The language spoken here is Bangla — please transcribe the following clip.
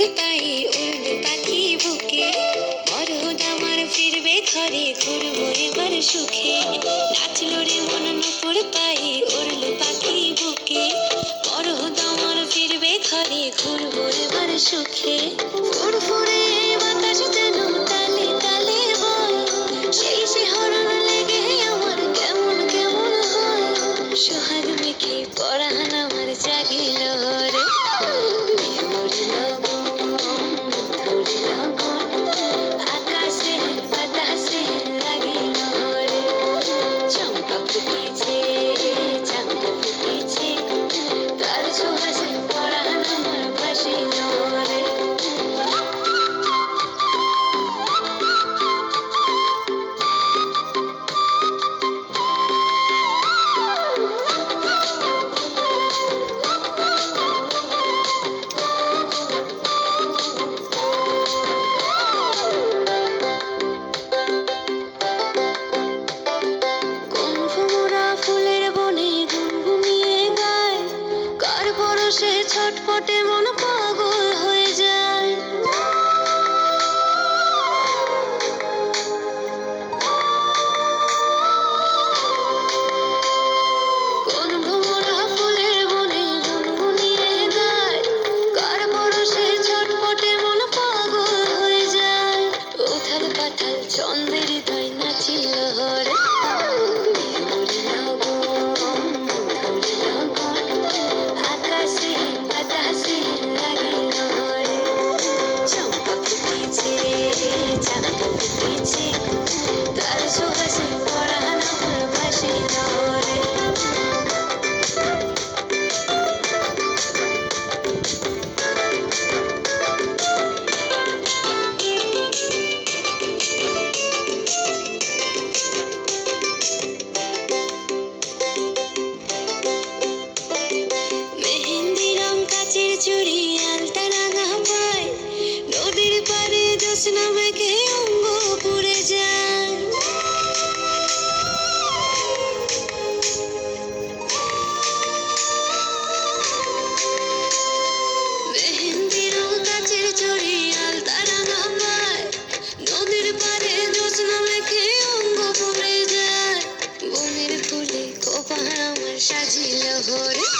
পায়ে উড়ল পাখি বুকে। মরদ আমার ফিরবে ঘরে, ঘুরবো এবার সুখে। নাচলো রে মন নুপুর পায়ে উড়ল পাখি বুকে। মরদ আমার ফিরবে ঘরে, ঘুরবো এবার সুখে। ফুরফুরে বাতাস যেন তালে তালে বয়। সেই শিহরণ লেগে আমার কেমন কেমন হয়। সোহাগ মেখে পরাণ ছটপটে মন Take Adore.